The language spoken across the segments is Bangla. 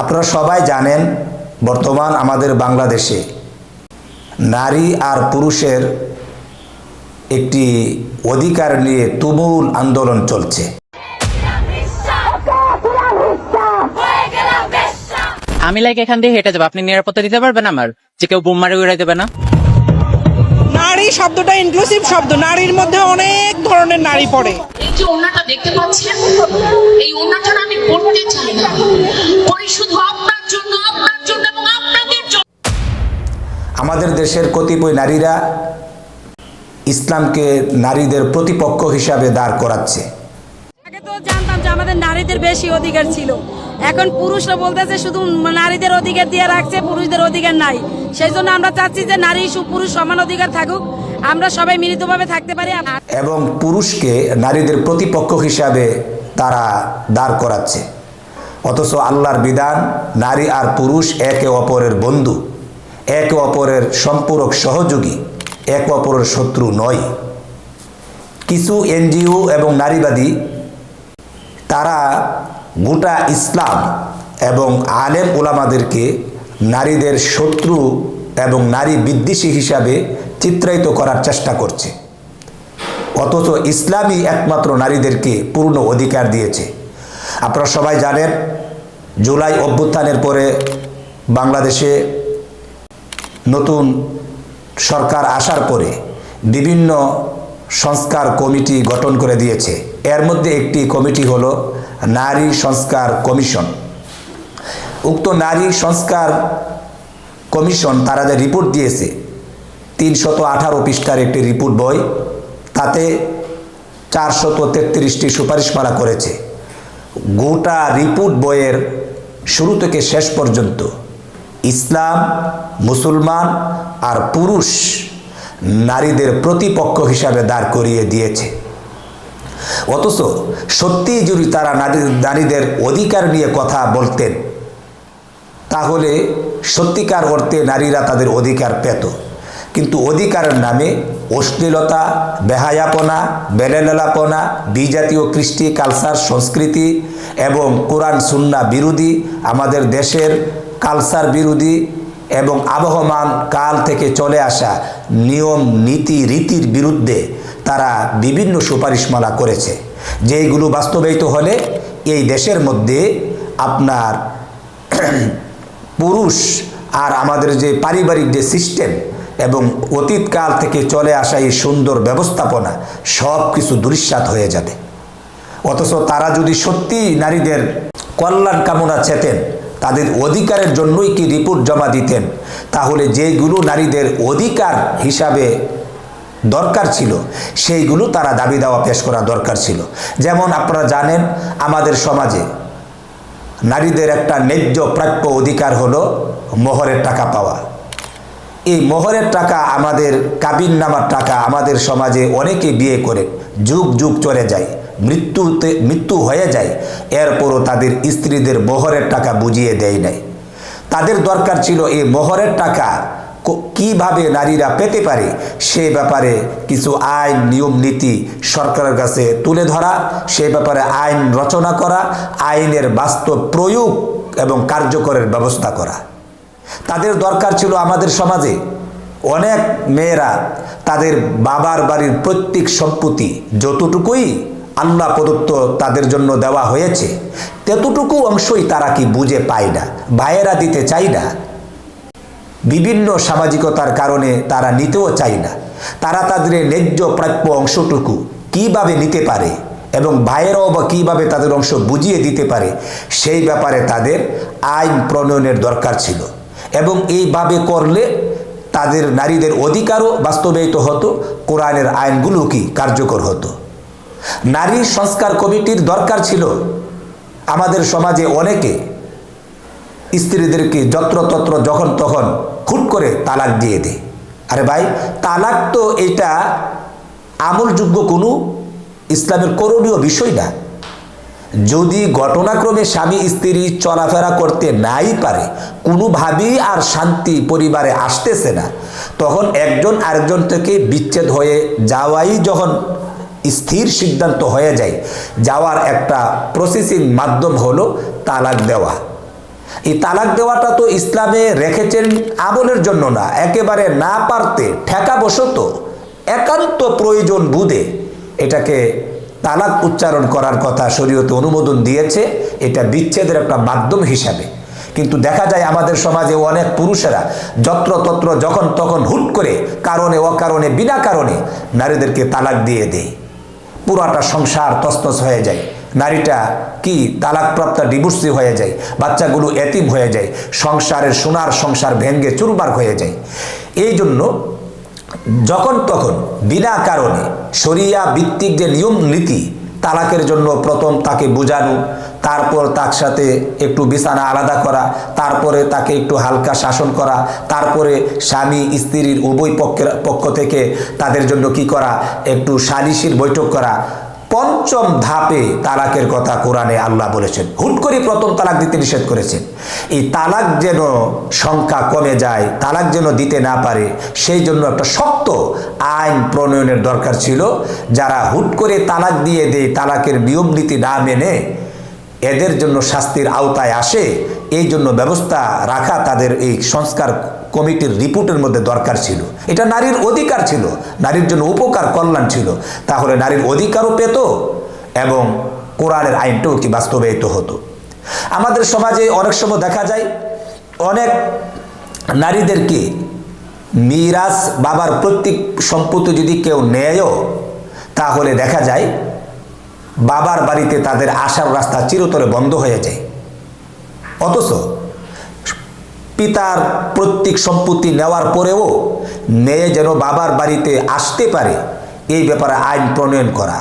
আপনারা সবাই জানেন বর্তমান আমাদের বাংলাদেশে নারী আর পুরুষের একটি অধিকার নিয়ে তুমুল আন্দোলন চলছে। আমি লাইক এখান দিয়ে হেঁটে যাব। আপনি নিরাপত্তা দিতে পারবেন আমার? যে কেউ বোম মারে উড়াই দেবে না? শব্দটা ইনক্লুসিভ শব্দ। নারীর মধ্যে অনেক ধরনের নারী পড়ে। এই যে ওনাটা দেখতে পাচ্ছেন? এই ওনাটা আমি পড়তে চাই না। পড়ি শুধু আপনার জন্য আপনার জন্য এবং আপনাদের জন্য। আমাদের দেশের কতিপয় নারীরা ইসলামকে নারীদের প্রতিপক্ষ হিসাবে দাঁড় করাচ্ছে। আগে তো জানতাম যে আমাদের নারীদের বেশি অধিকার ছিল। এখন পুরুষরা বলতেছে শুধু নারীদের অধিকার দিয়ে রাখছে পুরুষদের অধিকার নাই। সেই জন্য আমরা চাচ্ছি যে নারী সু- পুরুষ সমান অধিকার থাকুক। আমরা সবাই মিলিতভাবে থাকতে পারি। এবং পুরুষকে নারীদের প্রতিপক্ষ হিসাবে তারা দাঁড় করাচ্ছে। অথচ আল্লাহর বিধান, নারী আর পুরুষ একে অপরের বন্ধু, একে অপরের সম্পূরক সহযোগী, একে অপরের শত্রু নয়। কিছু এনজিও এবং নারীবাদী, তারা গোটা ইসলাম এবং আলেম ওলামাদেরকে নারীদের শত্রু এবং নারী বিদ্বেষী হিসাবে চিত্রায়িত করার চেষ্টা করছে। অথচ ইসলামই একমাত্র নারীদেরকে পূর্ণ অধিকার দিয়েছে। আপনারা সবাই জানেন, জুলাই অভ্যুত্থানের পরে বাংলাদেশে নতুন সরকার আসার পরে বিভিন্ন সংস্কার কমিটি গঠন করে দিয়েছে। এর মধ্যে একটি কমিটি হলো নারী সংস্কার কমিশন। উক্ত নারী সংস্কার কমিশন তারা যে রিপোর্ট দিয়েছে তিনশত আঠারো পৃষ্ঠার একটি রিপোর্ট বই, তাতে চারশত তেত্রিশটি সুপারিশমালা করেছে। গোটা রিপোর্ট বইয়ের শুরু থেকে শেষ পর্যন্ত ইসলাম, মুসলমান আর পুরুষ নারীদের প্রতিপক্ষ হিসাবে দাঁড় করিয়ে দিয়েছে। অথচ সত্যিই যদি তারা নারী, নারীদের অধিকার নিয়ে কথা বলতেন, তাহলে সত্যিকার অর্থে নারীরা তাদের অধিকার পেত। কিন্তু অধিকারের নামে অশ্লীলতা, বেহায়াপনা, বেলেলাপনা বিজাতীয় কৃষ্টি, কালচার, সংস্কৃতি এবং কোরআন, সুন্না বিরোধী আমাদের দেশের কালচার বিরোধী এবং আবহমান কাল থেকে চলে আসা নিয়ম, নীতি, রীতির বিরুদ্ধে তারা বিভিন্ন সুপারিশমালা করেছে। যেইগুলো বাস্তবায়িত হলে এই দেশের মধ্যে আপনার পুরুষ আর আমাদের যে পারিবারিক যে সিস্টেম এবং অতীতকাল থেকে চলে আসা এই সুন্দর ব্যবস্থাপনা সব কিছু দুরিশ্বাত হয়ে যাবে। অথচ তারা যদি সত্যি নারীদের কল্যাণ কামনা চেতেন, তাদের অধিকারের জন্যই কি রিপোর্ট জমা দিতেন, তাহলে যেইগুলো নারীদের অধিকার হিসাবে দরকার ছিল, সেইগুলো তারা দাবি দাওয়া পেশ করা দরকার ছিল। যেমন আপনারা জানেন, আমাদের সমাজে নারীদের একটা ন্যায্য প্রাপ্য অধিকার হলো মোহরের টাকা পাওয়া। এই মোহরের টাকা আমাদের, কাবিন নামার টাকা আমাদের সমাজে অনেকে বিয়ে করে, যুগ যুগ চলে যায়, মৃত্যুতে, মৃত্যু হয়ে যায়, এরপরও তাদের স্ত্রীদের মোহরের টাকা বুঝিয়ে দেয় নাই। তাদের দরকার ছিল এই মোহরের টাকা কীভাবে নারীরা পেতে পারে, সে ব্যাপারে কিছু আইন, নিয়ম, নীতি সরকারের কাছে তুলে ধরা, সে ব্যাপারে আইন রচনা করা, আইনের বাস্তব প্রয়োগ এবং কার্যকরের ব্যবস্থা করা। তাদের দরকার ছিল আমাদের সমাজে অনেক মেয়েরা তাদের বাবার বাড়ির প্রত্যেক সম্পত্তি যতটুকুই আল্লাহ প্রদত্ত তাদের জন্য দেওয়া হয়েছে, ততটুকু অংশই তারা কি বুঝে পায় না, ভাইয়েরা দিতে চায় না। বিভিন্ন সামাজিকতার কারণে তারা নিতেও চায় না। তারা তাদের ন্যায্য প্রাপ্য অংশটুকু কীভাবে নিতে পারে এবং ভাইয়েরাও বা কীভাবে তাদের অংশ বুঝিয়ে দিতে পারে, সেই ব্যাপারে তাদের আইন প্রণয়নের দরকার ছিল। এবং এইভাবে করলে তাদের নারীদের অধিকারও বাস্তবায়িত হতো, কোরআনের আইনগুলো কি কার্যকর হতো। নারী সংস্কার কমিটির দরকার ছিল। আমাদের সমাজে অনেকে স্ত্রীদেরকে যত্রতত্র যখন তখন খুট করে তালাক দিয়ে দেয়। আরে ভাই, তালাক তো এটা আমলযোগ্য কোনো ইসলামের করণীয় বিষয় না। যদি ঘটনাক্রমে স্বামী, স্ত্রী চলাফেরা করতে নাই পারে, কোনোভাবেই আর শান্তি পরিবারে আসতেছে না, তখন একজন আরেকজন থেকে বিচ্ছেদ হয়ে যাওয়াই যখন স্থির সিদ্ধান্ত হয়ে যায়। যাওয়ার একটা প্রসেসিং মাধ্যম হলো তালাক দেওয়া। এই তালাক দেওয়াটা তো ইসলামে রেখেছেন আমলের জন্য না, একেবারে না পারতে ঠেকা বসত একান্ত প্রয়োজন বুধে এটাকে তালাক উচ্চারণ করার কথা শরীয়তে অনুমোদন দিয়েছে, এটা বিচ্ছেদের একটা মাধ্যম হিসাবে। কিন্তু দেখা যায় আমাদের সমাজে অনেক পুরুষেরা যত্রতত্র যখন তখন হুট করে কারণে অকারণে বিনা কারণে নারীদেরকে তালাক দিয়ে দেয়। পুরাটা সংসার তস্তস হয়ে যায়। নারীটা কি তালাকপ্রাপ্ত ডিভোর্সি হয়ে যায়, বাচ্চাগুলো এতিম হয়ে যায়, সংসারের সোনার সংসার ভেঙ্গে চুরবার হয়ে যায়। এই জন্য যখন তখন, বিনা কারণে শরিয়া ভিত্তিক যে নিয়ম নীতি, তালাকের জন্য প্রথম তাকে বোঝানো, তারপর তার সাথে একটু বিছানা আলাদা করা, তারপরে তাকে একটু হালকা শাসন করা, তারপরে স্বামী, স্ত্রীর উভয় পক্ষের পক্ষ থেকে তাদের জন্য কি করা, একটু সালিশির বৈঠক করা পঞ্চম ধাপে তালাকের কথা কোরআনে আল্লাহ বলেছেন। হুট করে প্রথম তালাক দিতে নিষেধ করেছেন। এই তালাক যেন সংখ্যা কমে যায়, তালাক যেন দিতে না পারে, সেই জন্য একটা শক্ত আইন প্রণয়নের দরকার ছিল। যারা হুট করে তালাক দিয়ে দেয়, তালাকের নিয়ম নীতি না মেনে, এদের জন্য শাস্তির আওতায় আসে এই জন্য ব্যবস্থা রাখা তাদের এই সংস্কার কমিটির রিপোর্টের মধ্যে দরকার ছিল। এটা নারীর অধিকার ছিল, নারীর জন্য উপকার, কল্যাণ ছিল। তাহলে নারীর অধিকারও পেত এবং কোরআনের আইনটাও কি বাস্তবায়িত হতো। আমাদের সমাজে অনেক সময় দেখা যায়, অনেক নারীদেরকে মিরাজ বাবার প্রত্যেক সম্পত্তি যদি কেউ নেয়ও, তাহলে দেখা যায় বাবার বাড়িতে তাদের আসার রাস্তা চিরতরে বন্ধ হয়ে যায়। অথচ পিতার প্রত্যেক সম্পত্তি নেওয়ার পরেও মেয়ে যেন বাবার বাড়িতে আসতে পারে, এই ব্যাপারে আইন প্রণয়ন করা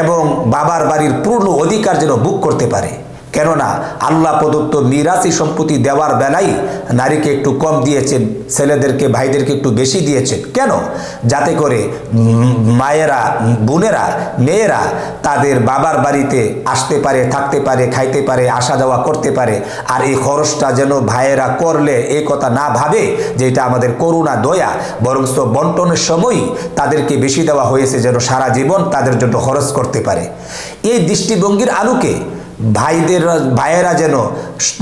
এবং বাবার বাড়ির পূর্ণ অধিকার যেন বুক করতে পারে। কেননা আল্লাহ প্রদত্ত মিরাসি সম্পত্তি দেওয়ার বেলায় নারীকে একটু কম দিয়েছেন, ছেলেদেরকে, ভাইদেরকে একটু বেশি দিয়েছেন। কেন? যাতে করে মায়েরা, বোনেরা, মেয়েরা তাদের বাবার বাড়িতে আসতে পারে, থাকতে পারে, খাইতে পারে, আসা যাওয়া করতে পারে। আর এই খরচটা যেন ভাইয়েরা করলে এই কথা না ভাবে যে এটা আমাদের করুণা, দয়া বরঞ্চ বন্টনের সময়ই তাদেরকে বেশি দেওয়া হয়েছে যেন সারা জীবন তাদের জন্য খরচ করতে পারে। এই দৃষ্টিভঙ্গির আলোকে ভাইদের ভাইয়েরা যেন,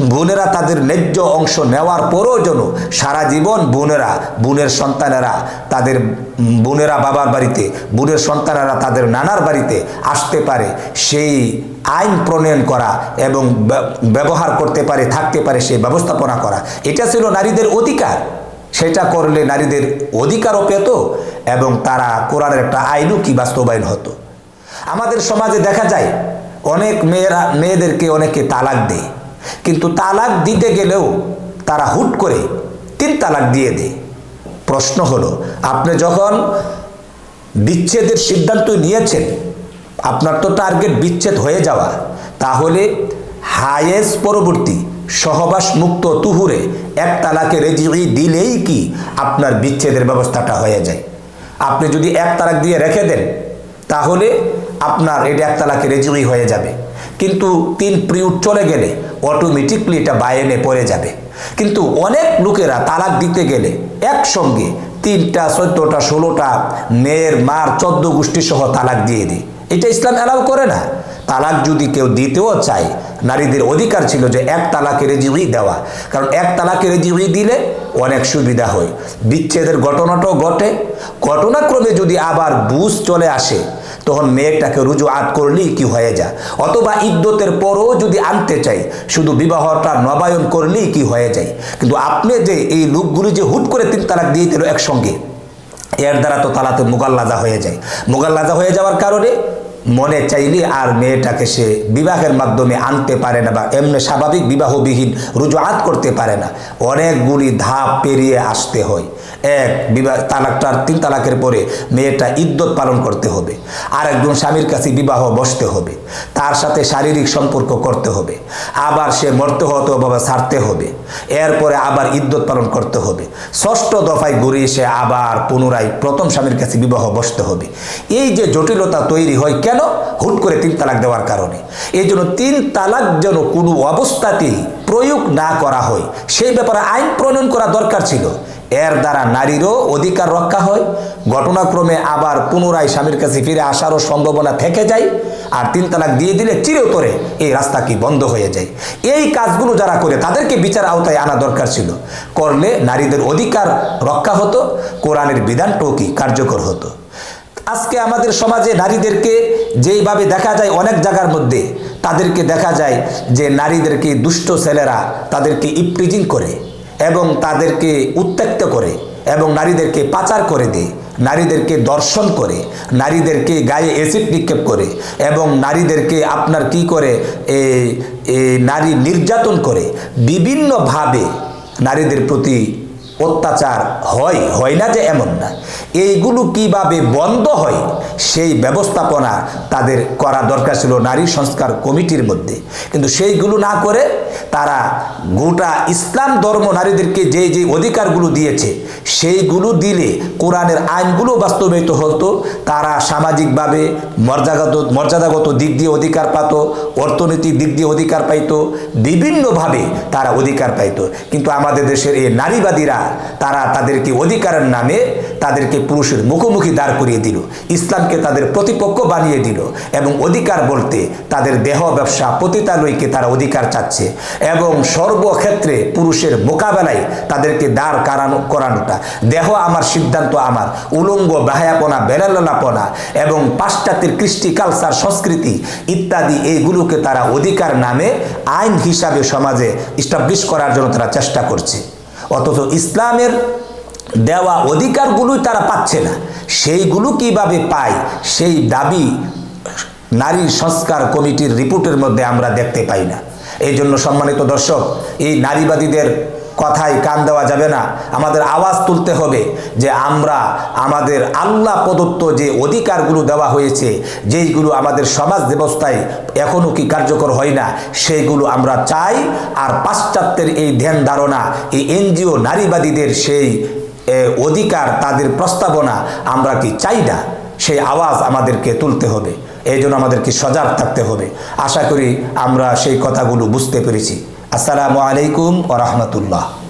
বোনেরা তাদের ন্যায্য অংশ নেওয়ার পরেও যেন সারা জীবন বোনেরা, বোনের সন্তানেরা তাদের বোনেরা বাবার বাড়িতে, বোনের সন্তানেরা তাদের নানার বাড়িতে আসতে পারে, সেই আইন প্রণয়ন করা এবং ব্যবহার করতে পারে, থাকতে পারে, সেই ব্যবস্থাপনা করা। এটা ছিল নারীদের অধিকার। সেটা করলে নারীদের অধিকারও পেত এবং তারা কোরআনের একটা আইনও কি বাস্তবায়ন হতো। আমাদের সমাজে দেখা যায় অনেক মেয়েরা, মেয়েদেরকে অনেকে তালাক দেয়। কিন্তু তালাক দিতে গেলেও তারা হুট করে তিন তালাক দিয়ে দেয়। প্রশ্ন হলো, আপনি যখন বিচ্ছেদের সিদ্ধান্ত নিয়েছেন, আপনার তো টার্গেট বিচ্ছেদ হয়ে যাওয়া, তাহলে হায়েস পরবর্তী সহবাস মুক্ত তুহুরে এক তালাকে রেজি দিলেই কি আপনার বিচ্ছেদের ব্যবস্থাটা হয়ে যায়? আপনি যদি এক তালাক দিয়ে রেখে দেন, তাহলে আপনার এটা এক তালাকে রেজুই হয়ে যাবে। কিন্তু তিন পিরিয়ড চলে গেলে অটোমেটিকলি এটা বায়েনে পড়ে যাবে। কিন্তু অনেক লোকেরা তালাক দিতে গেলে একসঙ্গে তিনটা, চোদ্দোটা, ষোলোটা মেয়ের মার চোদ্দ গোষ্ঠী সহ তালাক দিয়ে দিই এটা ইসলাম অ্যালাউ করে না। তালাক যদি কেউ দিতেও চায়, নারীদের অধিকার ছিল যে এক তালাকে রেজিউই দেওয়া। কারণ এক তালাকে রেজিউই দিলে অনেক সুবিধা হয়। বিচ্ছেদের ঘটনাটাও ঘটে। ঘটনাক্রমে যদি আবার বুঝ চলে আসে তখন মেয়েটাকে রুজু আট করলেই কি হয়ে যায়? অথবা ইদ্যতের পরও যদি আনতে চাই, শুধু বিবাহটা নবায়ন করলেই কি হয়ে যায়? কিন্তু আপনি যে এই লোকগুলি যে হুট করে তিন তালাক দিয়ে দিল একসঙ্গে, এর দ্বারা তো তালাতে মোগাল্লাজা হয়ে যায়। মোগাল্লাজা হয়ে যাওয়ার কারণে মনে চাইলে আর মেয়েটাকে সে বিবাহের মাধ্যমে আনতে পারে না বা এমনি স্বাভাবিক বিবাহবিহীন রুজুআত করতে পারে না। অনেকগুলি ধাপ পেরিয়ে আসতে হয়। এক, বিবাহ তালাকটার তিন তালাকের পরে মেয়েটা ইদ্যত পালন করতে হবে। আর একজন স্বামীর কাছে বিবাহ বসতে হবে। তার সাথে শারীরিক সম্পর্ক করতে হবে। আবার সে মরতে হতে বাবা ছাড়তে হবে। এরপরে আবার ইদ্যত পালন করতে হবে। ষষ্ঠ দফায় ঘুরে এসে আবার পুনরায় প্রথম স্বামীর কাছে বিবাহ বসতে হবে। এই যে জটিলতা তৈরি হয়, কেন হুট করে তিন তালাক দেওয়ার কারণে। এই জন্য তিন তালাক যেন কোনো অবস্থাতেই প্রয়োগ না করা হয়, সেই ব্যাপারে আইন প্রণয়ন করা দরকার ছিল। এর দ্বারা নারীরও অধিকার রক্ষা হয়, ঘটনাক্রমে আবার পুনরায় স্বামীর কাছে ফিরে আসারও সম্ভাবনা থেকে যায়, আর তিন তালাক দিয়ে দিলে চিরতরে এই রাস্তা কি বন্ধ হয়ে যায়। এই কাজগুলো যারা করে, তাদেরকে বিচার আওতায় আনা দরকার ছিল। করলে নারীদের অধিকার রক্ষা হতো, কোরআনের বিধানটাও কি কার্যকর হতো। আজকে আমাদের সমাজে নারীদেরকে যেইভাবে দেখা যায় অনেক জায়গার মধ্যে, তাদেরকে দেখা যায় যে নারীদেরকে দুষ্ট ছেলেরা তাদেরকে ইপ্রিজিং করে এবং তাদেরকে উত্ত্যক্ত করে এবং নারীদেরকে পাচার করে দেয়, নারীদেরকে দর্শন করে, নারীদেরকে গায়ে অ্যাসিড নিক্ষেপ করে এবং নারীদেরকে আপনার কি করে নারী নির্যাতন করে। বিভিন্নভাবে নারীদের প্রতি অত্যাচার হয় হয় না যে এমন না। এইগুলো কীভাবে বন্ধ হয়, সেই ব্যবস্থাপনা তাদের করা দরকার ছিল নারী সংস্কার কমিটির মধ্যে। কিন্তু সেইগুলো না করে তারা গোটা ইসলাম ধর্ম নারীদেরকে যে যে অধিকারগুলো দিয়েছে, সেইগুলো দিলে কোরআনের আইনগুলো বাস্তবায়িত হতো, তারা সামাজিকভাবে মর্যাদাগত মর্যাদাগত দিক দিয়ে অধিকার পাতো, অর্থনৈতিক দিক দিয়ে অধিকার পাইতো, বিভিন্নভাবে তারা অধিকার পাইতো। কিন্তু আমাদের দেশের এই নারীবাদীরা তারা তাদেরকে অধিকারের নামে তাদেরকে পুরুষের মুখোমুখি দাঁড় করিয়ে দিল। ইসলামকে তাদের প্রতিপক্ষ বানিয়ে দিল এবং অধিকার বলতে তাদের দেহ ব্যবসা পতিতালয়কে তারা অধিকার চাচ্ছে এবং সর্বক্ষেত্রে পুরুষের মোকাবেলায় তাদেরকে দাঁড় কারানো, করানোটা। দেহ আমার সিদ্ধান্ত আমার। উলঙ্গ, বাহায়াপনা বেলালাপনা এবং পাশ্চাত্যের কৃষ্টি, কালচার, সংস্কৃতি ইত্যাদি এইগুলোকে তারা অধিকার নামে আইন হিসাবে সমাজে স্টাবলিশ করার জন্য তারা চেষ্টা করছে। অথচ ইসলামের দেওয়া অধিকারগুলোই তারা পাচ্ছে না। সেইগুলো কীভাবে পায়? সেই দাবি নারী সংস্কার কমিটির রিপোর্টের মধ্যে আমরা দেখতে পাই না। এই জন্য সম্মানিত দর্শক, এই নারীবাদীদের কথায় কান দেওয়া যাবে না। আমাদের আওয়াজ তুলতে হবে যে আমরা আমাদের আল্লাহ প্রদত্ত যে অধিকারগুলো দেওয়া হয়েছে, যেইগুলো আমাদের সমাজ ব্যবস্থায় এখনও কি কার্যকর হয় না সেইগুলো আমরা চাই। আর পাশ্চাত্যের এই ধ্যান ধারণা, এই এনজিও নারীবাদীদের সেই অধিকার, তাদের প্রস্তাবনা আমরা কি চাই না? সেই আওয়াজ আমাদেরকে তুলতে হবে। এই জন্য আমাদেরকে সজাগ থাকতে হবে। আশা করি আমরা সেই কথাগুলো বুঝতে পেরেছি। আসসালামু আলাইকুম ও